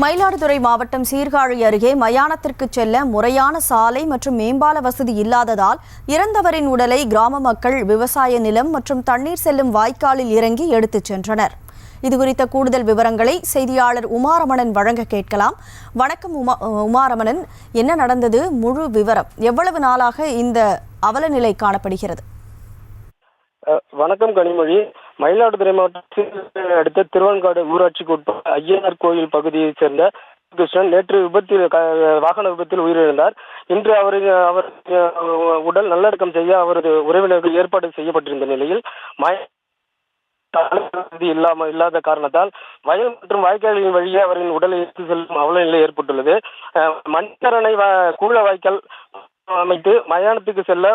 மயிலாடுதுறை மாவட்டம் சீர்காழி அருகே மயானத்திற்கு செல்ல முறையான சாலை மற்றும் மேம்பால வசதி இல்லாததால் இறந்தவரின் உடலை கிராம மக்கள் விவசாய நிலம் மற்றும் தண்ணீர் செல்லும் வாய்க்காலில் இறங்கி எடுத்துச் சென்றனர். இதுகுறித்த கூடுதல் விவரங்களை செய்தியாளர் உமாரமணன் வழங்க கேட்கலாம். வணக்கம் உமா உமாரமணன். என்ன நடந்தது? முழு விவரம். எவ்வளவு நாளாக இந்த அவலநிலை காணப்படுகிறது? வணக்கம் கனிமொழி. மயிலாடுதுறை மாவட்டத்தில் அடுத்த திருவன்காடு ஊராட்சிக்கு உட்பட்ட ஐயனார் கோயில் பகுதியைச் சேர்ந்த கிருஷ்ணன் நேற்று விபத்தில் க- வாகன விபத்தில் உயிரிழந்தார். இன்று அவரின் அவர் உடல் நல்லடக்கம் செய்ய அவரது உறவினர்கள் ஏற்பாடு செய்யப்பட்டிருந்த நிலையில் மய இல்லாம இல்லாத காரணத்தால் வயல் மற்றும் வாய்க்காலின் வழியே அவரின் உடலை எடுத்து செல்லும் அவல நிலை ஏற்பட்டுள்ளது. அஹ், கூழ வாய்க்கால் அமைத்து மயானத்துக்கு செல்ல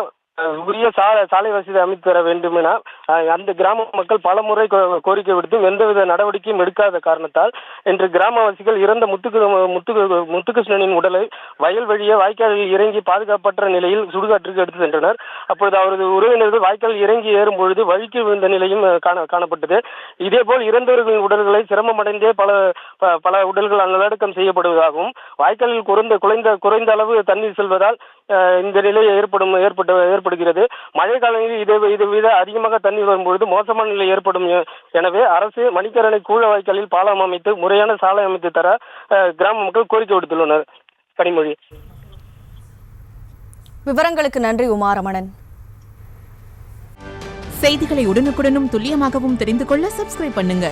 உரிய சாலை சாலை வசதி அமைத்து தர வேண்டுமென அந்த கிராம மக்கள் பலமுறை கோ- கோரிக்கை விடுத்தும் எந்தவித நடவடிக்கையும் எடுக்காத காரணத்தால் இன்று கிராமவாசிகள் இறந்த முத்துக்கு முத்துக்கு முத்துகிருஷ்ணனின் உடலை வயல் வழியே வாய்க்காலில் இறங்கி பாதுகாப்பற்ற நிலையில் சுடுகாட்டிற்கு எடுத்து சென்றனர். அப்பொழுது அவரது உறவினர்கள் வாய்க்கால் இறங்கி ஏறும் பொழுது வழுக்கி விழுந்த நிலையும் காண காணப்பட்டது. இதேபோல் இறந்தவர்களின் உடல்களை சிரமமடைந்தே பல ப- பல உடல்கள் நல்லடக்கம் செய்யப்படுவதாகவும் வாய்க்காலில் குறைந்த குறைந்த குறைந்த அளவு தண்ணீர் செல்வதால் இந்த நிலை ஏற்படும் ஏற்பட்டு ஏற்படுகிறது. மழை காலங்களில் இதை இதை விட அதிகமாக தண்ணீர் வரும்பொழுது மோசமான நிலை ஏற்படும் எனவே அரசு மணிக்கரணை கூழ வாய்க்காலில் பாலம் அமைத்து முறையான சாலை அமைத்து தர கிராம மக்கள் கோரிக்கை விடுத்துள்ளனர். கனிமொழி. விவரங்களுக்கு நன்றி உமாரமணன். செய்திகளை உடனுக்குடனும் துல்லியமாகவும் தெரிந்து கொள்ள சப்ஸ்கிரைப் பண்ணுங்க.